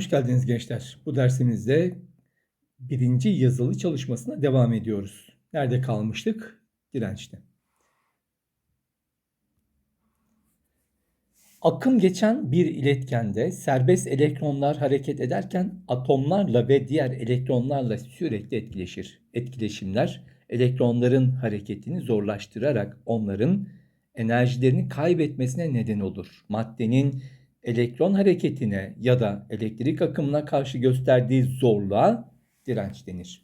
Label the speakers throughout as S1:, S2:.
S1: Hoş geldiniz gençler. Bu dersimizde birinci yazılı çalışmasına devam ediyoruz. Nerede kalmıştık? Dirençte. Akım geçen bir iletkende serbest elektronlar hareket ederken atomlarla ve diğer elektronlarla sürekli etkileşir. Etkileşimler elektronların hareketini zorlaştırarak onların enerjilerini kaybetmesine neden olur. Maddenin elektron hareketine ya da elektrik akımına karşı gösterdiği zorluğa direnç denir.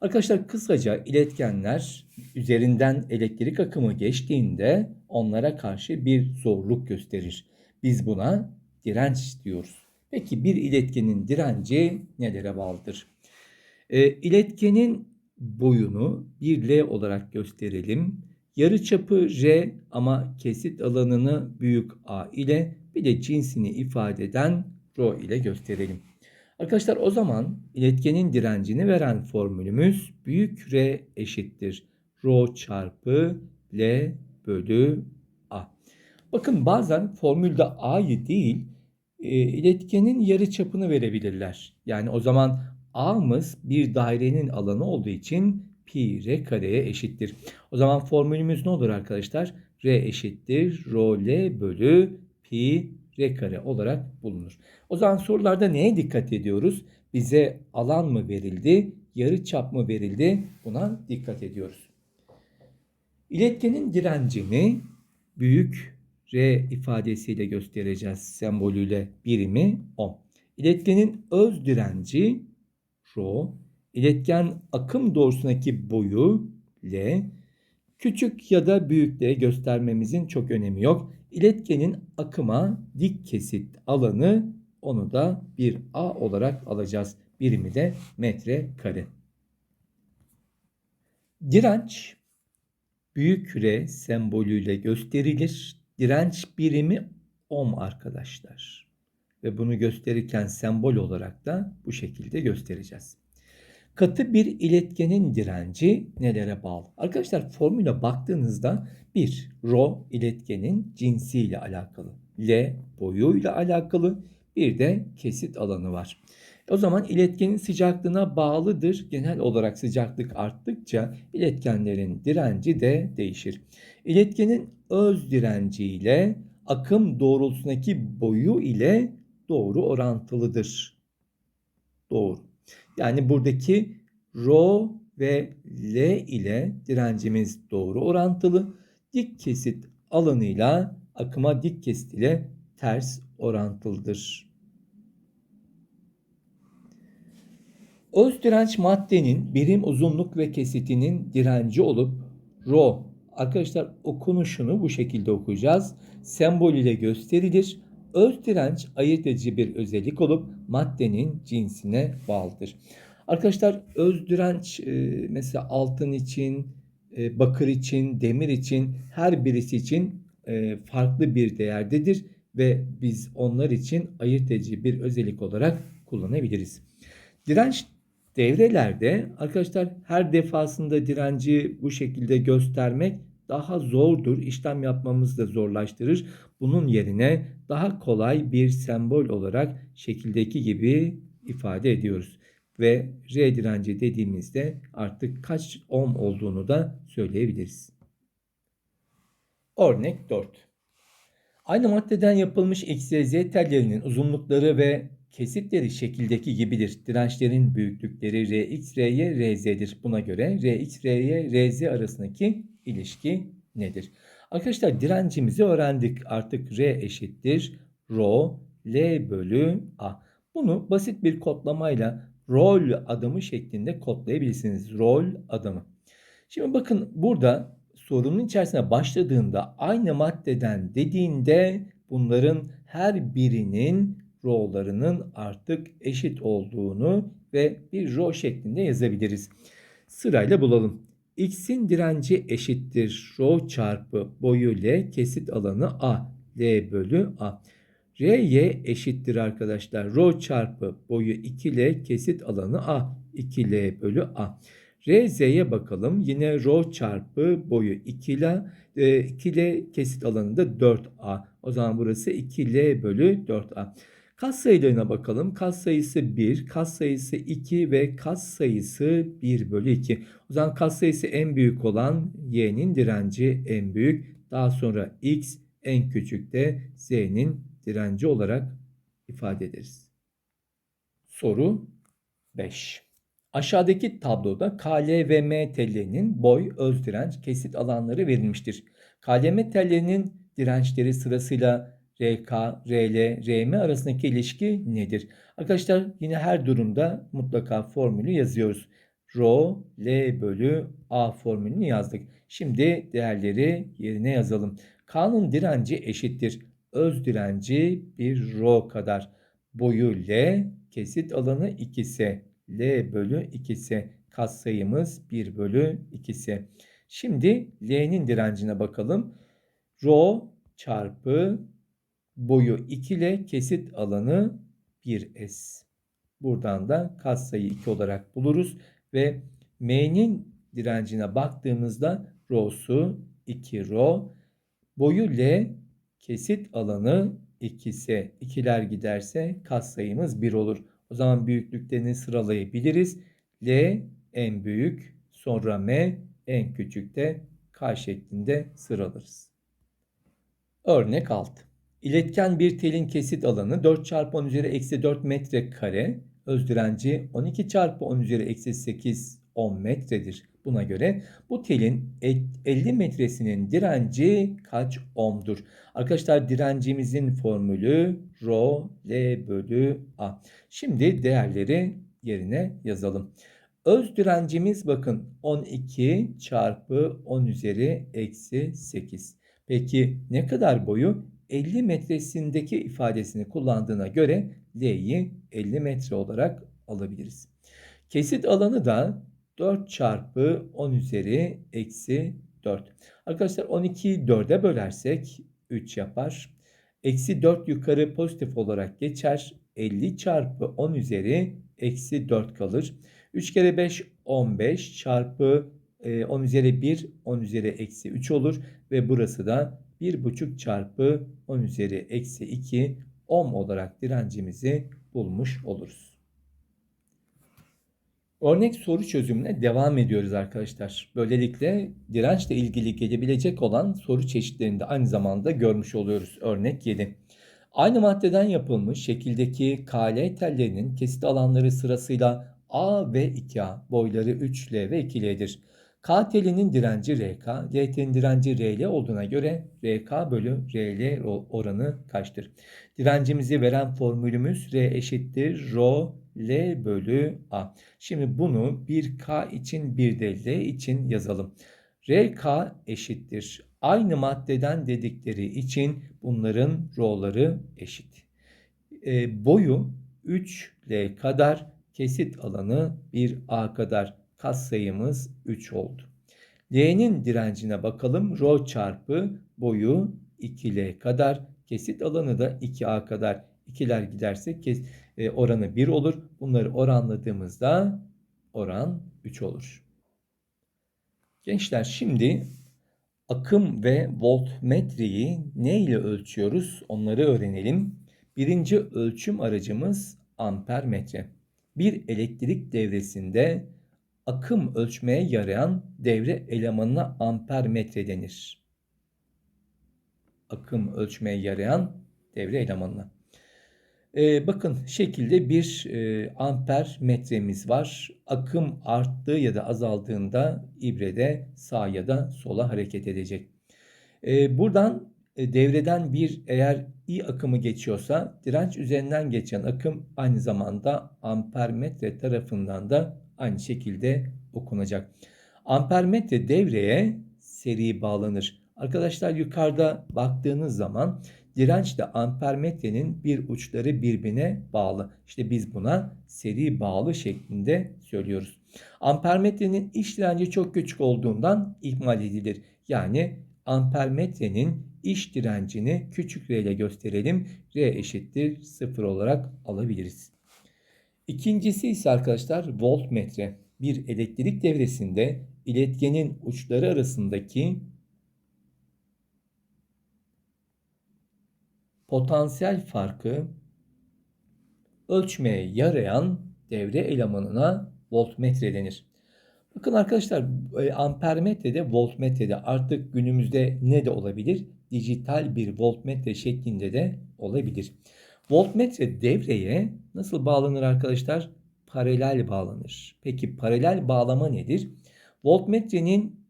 S1: Arkadaşlar kısaca iletkenler üzerinden elektrik akımı geçtiğinde onlara karşı bir zorluk gösterir. Biz buna direnç diyoruz. Peki bir iletkenin direnci nelere bağlıdır? E, iletkenin boyunu 1L olarak gösterelim. Yarı çapı R ama kesit alanını büyük A ile bir de cinsini ifade eden rho ile gösterelim. Arkadaşlar o zaman iletkenin direncini veren formülümüz büyük R eşittir. Rho çarpı L bölü A. Bakın bazen formülde A'yı değil e, iletkenin yarı çapını verebilirler. Yani o zaman A'mız bir dairenin alanı olduğu için pi r kareye eşittir. O zaman formülümüz ne olur arkadaşlar? R eşittir rho L bölü pi r kare olarak bulunur. O zaman sorularda neye dikkat ediyoruz? Bize alan mı verildi, yarı çap mı verildi? Buna dikkat ediyoruz. İletkenin direncini büyük R ifadesiyle göstereceğiz sembolüyle birimi 10. İletkenin öz direnci rho, iletken akım doğrusundaki boyu L, küçük ya da büyük de göstermemizin çok önemi yok. İletkenin akıma dik kesit alanı onu da bir A olarak alacağız. Birimi de metre kare. Direnç büyük R sembolüyle gösterilir. Direnç birimi ohm arkadaşlar. Ve bunu gösterirken sembol olarak da bu şekilde göstereceğiz. Katı bir iletkenin direnci nelere bağlı? Arkadaşlar formüle baktığınızda bir Rho iletkenin cinsiyle alakalı. L boyuyla alakalı. Bir de kesit alanı var. O zaman iletkenin sıcaklığına bağlıdır. Genel olarak sıcaklık arttıkça iletkenlerin direnci de değişir. İletkenin öz direnci ile akım doğrultusundaki boyu ile doğru orantılıdır. Doğru. Yani buradaki rho ve L ile direncimiz doğru orantılı. Dik kesit alanıyla akıma dik kesit ile ters orantılıdır. Öz direnç maddenin birim uzunluk ve kesitinin direnci olup rho arkadaşlar okunuşunu bu şekilde okuyacağız. Sembol ile gösterilir. Öz direnç ayırt edici bir özellik olup maddenin cinsine bağlıdır. Arkadaşlar öz direnç e, mesela altın için, e, bakır için, demir için her birisi için e, farklı bir değerdedir ve biz onlar için ayırt edici bir özellik olarak kullanabiliriz. Direnç devrelerde arkadaşlar her defasında direnci bu şekilde göstermek daha zordur. İşlem yapmamızı da zorlaştırır. Bunun yerine daha kolay bir sembol olarak şekildeki gibi ifade ediyoruz. Ve R direnci dediğimizde artık kaç ohm olduğunu da söyleyebiliriz. Örnek 4. Aynı maddeden yapılmış XYZ tellerinin uzunlukları ve kesitleri şekildeki gibidir. Dirençlerin büyüklükleri Rx, Ry, Rz'dir. Buna göre Rx, Ry, Rz arasındaki ilişki nedir? Arkadaşlar direncimizi öğrendik. Artık R eşittir Rho L bölü A. Bunu basit bir kodlamayla rol adımı şeklinde kodlayabilirsiniz. Rol adımı. Şimdi bakın burada sorunun içerisine başladığında aynı maddeden dediğinde bunların her birinin ro'larının artık eşit olduğunu ve bir ro şeklinde yazabiliriz. Sırayla bulalım. X'in direnci eşittir rho çarpı boyu L kesit alanı A. L bölü A. Ry eşittir arkadaşlar. Rho çarpı boyu 2L kesit alanı A. 2L bölü A. Rz'ye bakalım. Yine rho çarpı boyu 2L, 2L kesit alanı da 4A. O zaman burası 2L bölü 4A. Kat sayılarına bakalım. Kat sayısı 1, kat sayısı 2 ve kat sayısı 1 bölü 2. O zaman kat sayısı en büyük olan y'nin direnci en büyük. Daha sonra x en küçük de z'nin direnci olarak ifade ederiz. Soru 5. Aşağıdaki tabloda KL ve M tellerinin boy, öz direnç, kesit alanları verilmiştir. KLM tellerinin dirençleri sırasıyla RK, RL, RM arasındaki ilişki nedir? Arkadaşlar yine her durumda mutlaka formülü yazıyoruz. Rho L bölü A formülünü yazdık. Şimdi değerleri yerine yazalım. K'nın direnci eşittir. Öz direnci bir rho kadar. Boyu L, kesit alanı 2 ise L bölü 2 ise katsayımız 1 bölü 2 ise. Şimdi L'nin direncine bakalım. Rho çarpı boyu 2 ile kesit alanı 1S. Buradan da katsayı 2 olarak buluruz ve M'nin direncine baktığımızda rho'su 2 rho. Boyu L kesit alanı 2 ise 2'ler giderse katsayımız 1 olur. O zaman büyüklüklerini sıralayabiliriz. L en büyük, sonra M en küçük de K şeklinde sıralarız. Örnek 6. İletken bir telin kesit alanı 4 çarpı 10 üzeri eksi 4 metre kare. Öz direnci 12 çarpı 10 üzeri eksi 8 10 metredir. Buna göre bu telin 50 metresinin direnci kaç ohm'dur? Arkadaşlar direncimizin formülü rho L bölü A. Şimdi değerleri yerine yazalım. Öz direncimiz bakın 12 çarpı 10 üzeri eksi 8. Peki ne kadar boyu? 50 metresindeki ifadesini kullandığına göre L'yi 50 metre olarak alabiliriz. Kesit alanı da 4 çarpı 10 üzeri eksi 4. Arkadaşlar 12'yi 4'e bölersek 3 yapar. Eksi 4 yukarı pozitif olarak geçer. 50 çarpı 10 üzeri eksi 4 kalır. 3 kere 5 15 çarpı 10 üzeri 1 10 üzeri eksi 3 olur. Ve burası da 1,5 çarpı 10 üzeri eksi 2 ohm olarak direncimizi bulmuş oluruz. Örnek soru çözümüne devam ediyoruz arkadaşlar. Böylelikle dirençle ilgili gelebilecek olan soru çeşitlerini de aynı zamanda görmüş oluyoruz. Örnek 7. Aynı maddeden yapılmış şekildeki KL tellerinin kesit alanları sırasıyla A ve 2A boyları 3L ve 2L'dir. K telinin direnci RK, L telinin direnci RL olduğuna göre RK bölü RL oranı kaçtır? Direncimizi veren formülümüz R eşittir Rho L bölü A. Şimdi bunu bir K için bir de L için yazalım. RK eşittir. Aynı maddeden dedikleri için bunların r'ları eşit. E, boyu 3L kadar kesit alanı 1A kadar katsayımız 3 oldu. L'nin direncine bakalım. Rho çarpı boyu 2L kadar kesit alanı da 2A kadar. İkiler giderse kes, e, oranı 1 olur. Bunları oranladığımızda oran 3 olur. Gençler şimdi akım ve voltmetreyi ne ile ölçüyoruz onları öğrenelim. Birinci ölçüm aracımız ampermetre. Bir elektrik devresinde akım ölçmeye yarayan devre elemanına ampermetre denir. Akım ölçmeye yarayan devre elemanına. Ee, bakın şekilde bir e, amper metremiz var. Akım arttığı ya da azaldığında ibrede sağa ya da sola hareket edecek. Ee, buradan e, devreden bir eğer i akımı geçiyorsa direnç üzerinden geçen akım aynı zamanda ampermetre tarafından da aynı şekilde okunacak. Ampermetre devreye seri bağlanır. Arkadaşlar yukarıda baktığınız zaman dirençle ampermetrenin bir uçları birbirine bağlı. İşte biz buna seri bağlı şeklinde söylüyoruz. Ampermetrenin iç direnci çok küçük olduğundan ihmal edilir. Yani ampermetrenin iç direncini küçük r ile gösterelim. R eşittir 0 olarak alabiliriz. İkincisi ise arkadaşlar voltmetre. Bir elektrik devresinde iletkenin uçları arasındaki potansiyel farkı Ölçmeye yarayan devre elemanına voltmetre denir. Bakın arkadaşlar e, ampermetrede voltmetrede artık günümüzde ne de olabilir? Dijital bir voltmetre şeklinde de olabilir. Voltmetre devreye nasıl bağlanır arkadaşlar? Paralel bağlanır. Peki paralel bağlama nedir? Voltmetrenin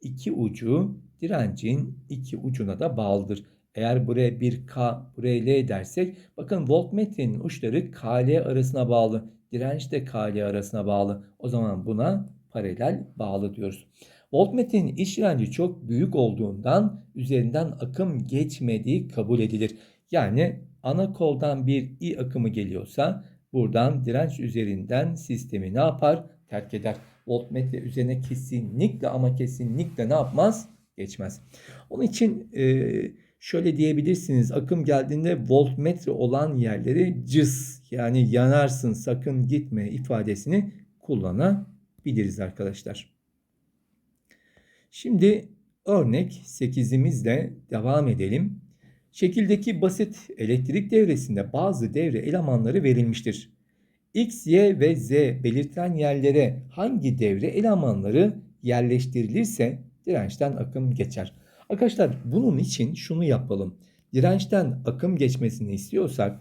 S1: iki ucu direncin iki ucuna da bağlıdır. Eğer buraya bir K, buraya L dersek bakın voltmetrenin uçları KL arasına bağlı. Direnç de KL arasına bağlı. O zaman buna paralel bağlı diyoruz. Voltmetrenin iç direnci çok büyük olduğundan üzerinden akım geçmediği kabul edilir. Yani ana koldan bir I akımı geliyorsa buradan direnç üzerinden sistemi ne yapar? Terk eder. Voltmetre üzerine kesinlikle ama kesinlikle ne yapmaz? Geçmez. Onun için e, şöyle diyebilirsiniz. Akım geldiğinde voltmetre olan yerleri cız yani yanarsın sakın gitme ifadesini kullanabiliriz arkadaşlar. Şimdi örnek 8'imizle devam edelim. Şekildeki basit elektrik devresinde bazı devre elemanları verilmiştir. X, Y ve Z belirtilen yerlere hangi devre elemanları yerleştirilirse dirençten akım geçer. Arkadaşlar bunun için şunu yapalım. Dirençten akım geçmesini istiyorsak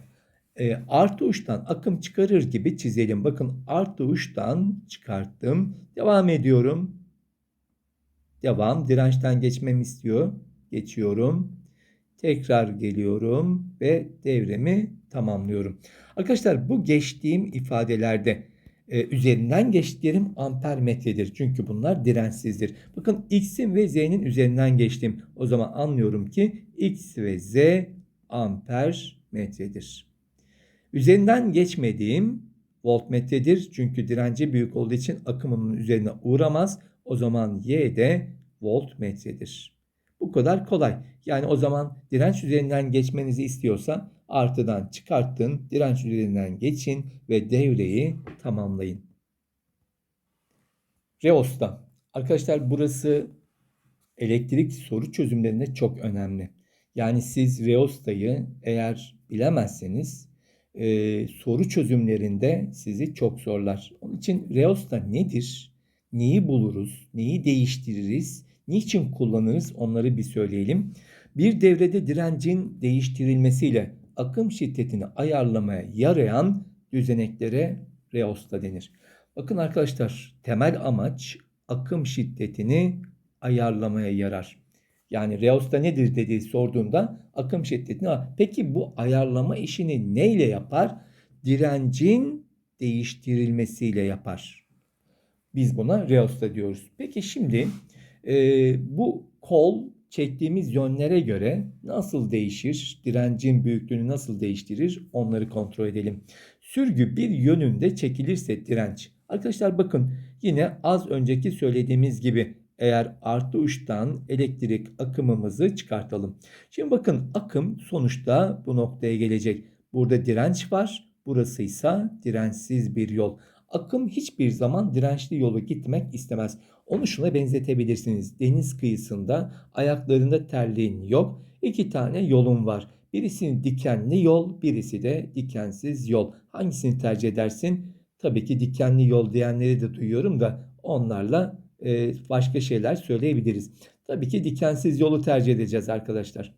S1: e, artı uçtan akım çıkarır gibi çizelim. Bakın artı uçtan çıkarttım. Devam ediyorum. Devam. Dirençten geçmemi istiyor. Geçiyorum. Tekrar geliyorum ve devremi tamamlıyorum. Arkadaşlar bu geçtiğim ifadelerde e, üzerinden geçtiklerim amper metredir. Çünkü bunlar dirençsizdir. Bakın x'in ve z'nin üzerinden geçtim. O zaman anlıyorum ki x ve z amper metredir. Üzerinden geçmediğim voltmetredir. Çünkü direnci büyük olduğu için akımımın üzerine uğramaz. O zaman y de voltmetredir. Bu kadar kolay. Yani o zaman direnç üzerinden geçmenizi istiyorsa artıdan çıkarttın, direnç üzerinden geçin ve devreyi tamamlayın. Reosta. Arkadaşlar burası elektrik soru çözümlerinde çok önemli. Yani siz Reosta'yı eğer bilemezseniz e, soru çözümlerinde sizi çok zorlar. Onun için Reosta nedir? Neyi buluruz? Neyi değiştiririz? Niçin kullanırız? Onları bir söyleyelim. Bir devrede direncin değiştirilmesiyle akım şiddetini ayarlamaya yarayan düzeneklere reosta denir. Bakın arkadaşlar temel amaç akım şiddetini ayarlamaya yarar. Yani reosta nedir dediği sorduğunda akım şiddetini peki bu ayarlama işini neyle yapar? Direncin değiştirilmesiyle yapar. Biz buna reosta diyoruz. Peki şimdi e, bu kol çektiğimiz yönlere göre nasıl değişir? Direncin büyüklüğünü nasıl değiştirir? Onları kontrol edelim. Sürgü bir yönünde çekilirse direnç. Arkadaşlar bakın yine az önceki söylediğimiz gibi eğer artı uçtan elektrik akımımızı çıkartalım. Şimdi bakın akım sonuçta bu noktaya gelecek. Burada direnç var. Burası ise dirençsiz bir yol. Akım hiçbir zaman dirençli yolu gitmek istemez. Onu şuna benzetebilirsiniz. Deniz kıyısında ayaklarında terliğin yok. İki tane yolun var. Birisi dikenli yol, birisi de dikensiz yol. Hangisini tercih edersin? Tabii ki dikenli yol diyenleri de duyuyorum da onlarla e, başka şeyler söyleyebiliriz. Tabii ki dikensiz yolu tercih edeceğiz arkadaşlar.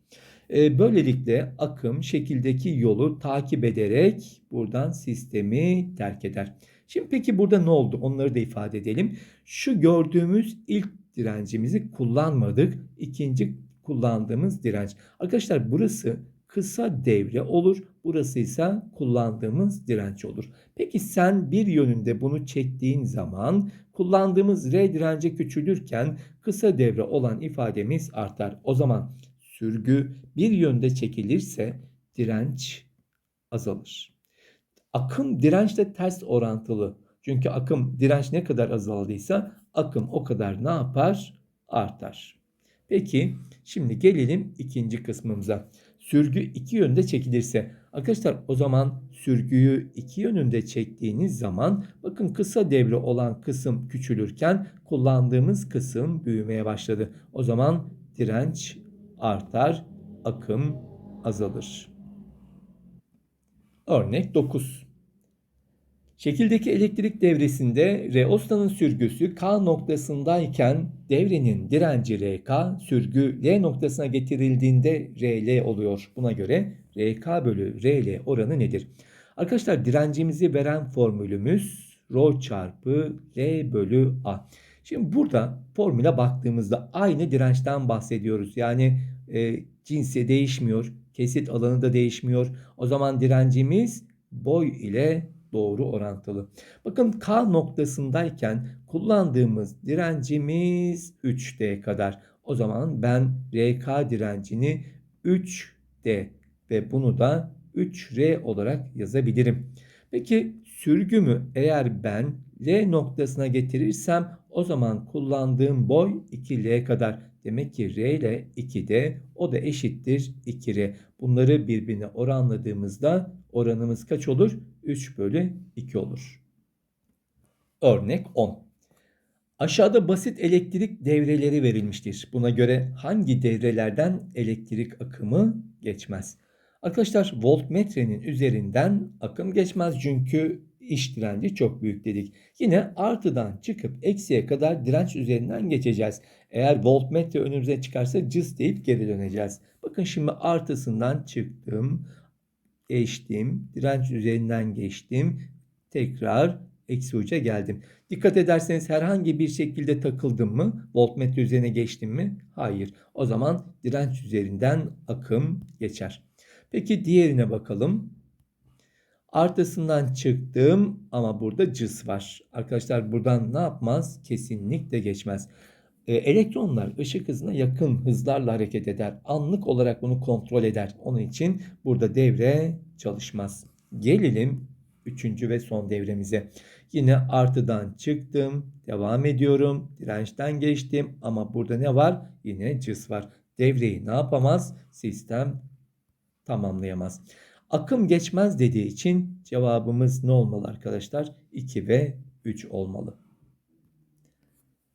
S1: E, böylelikle akım şekildeki yolu takip ederek buradan sistemi terk eder. Şimdi peki burada ne oldu? Onları da ifade edelim. Şu gördüğümüz ilk direncimizi kullanmadık. İkinci kullandığımız direnç. Arkadaşlar burası kısa devre olur. Burası ise kullandığımız direnç olur. Peki sen bir yönünde bunu çektiğin zaman kullandığımız R direnci küçülürken kısa devre olan ifademiz artar. O zaman sürgü bir yönde çekilirse direnç azalır. Akım dirençle ters orantılı. Çünkü akım direnç ne kadar azaldıysa akım o kadar ne yapar? Artar. Peki şimdi gelelim ikinci kısmımıza. Sürgü iki yönde çekilirse arkadaşlar o zaman sürgüyü iki yönünde çektiğiniz zaman bakın kısa devre olan kısım küçülürken kullandığımız kısım büyümeye başladı. O zaman direnç artar, akım azalır. Örnek 9. Şekildeki elektrik devresinde reostanın sürgüsü K noktasındayken devrenin direnci RK sürgü L noktasına getirildiğinde RL oluyor. Buna göre RK bölü RL oranı nedir? Arkadaşlar direncimizi veren formülümüz Rho çarpı L bölü A. Şimdi burada formüle baktığımızda aynı dirençten bahsediyoruz. Yani e, cinsi değişmiyor, kesit alanı da değişmiyor. O zaman direncimiz boy ile doğru orantılı. Bakın K noktasındayken kullandığımız direncimiz 3D kadar. O zaman ben RK direncini 3D ve bunu da 3R olarak yazabilirim. Peki sürgümü eğer ben L noktasına getirirsem o zaman kullandığım boy 2L kadar. Demek ki R ile 2D o da eşittir 2R. Bunları birbirine oranladığımızda oranımız kaç olur? 3 bölü 2 olur. Örnek 10. Aşağıda basit elektrik devreleri verilmiştir. Buna göre hangi devrelerden elektrik akımı geçmez? Arkadaşlar voltmetrenin üzerinden akım geçmez çünkü iş direnci çok büyük dedik. Yine artıdan çıkıp eksiye kadar direnç üzerinden geçeceğiz. Eğer voltmetre önümüze çıkarsa cız deyip geri döneceğiz. Bakın şimdi artısından çıktım, geçtim, direnç üzerinden geçtim, tekrar eksi uca geldim. Dikkat ederseniz herhangi bir şekilde takıldım mı? Voltmetre üzerine geçtim mi? Hayır. O zaman direnç üzerinden akım geçer. Peki diğerine bakalım. Artısından çıktım ama burada cıs var. Arkadaşlar buradan ne yapmaz? Kesinlikle geçmez. E, elektronlar ışık hızına yakın hızlarla hareket eder. Anlık olarak bunu kontrol eder. Onun için burada devre çalışmaz. Gelelim üçüncü ve son devremize. Yine artıdan çıktım. Devam ediyorum. Dirençten geçtim. Ama burada ne var? Yine cıs var. Devreyi ne yapamaz? Sistem tamamlayamaz. Akım geçmez dediği için cevabımız ne olmalı arkadaşlar? 2 ve 3 olmalı.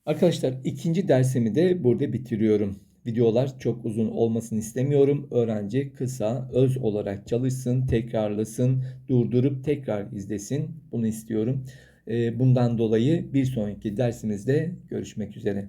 S1: Arkadaşlar ikinci dersimi de burada bitiriyorum. Videolar çok uzun olmasını istemiyorum. Öğrenci kısa, öz olarak çalışsın, tekrarlasın, durdurup tekrar izlesin. Bunu istiyorum. Bundan dolayı bir sonraki dersimizde görüşmek üzere.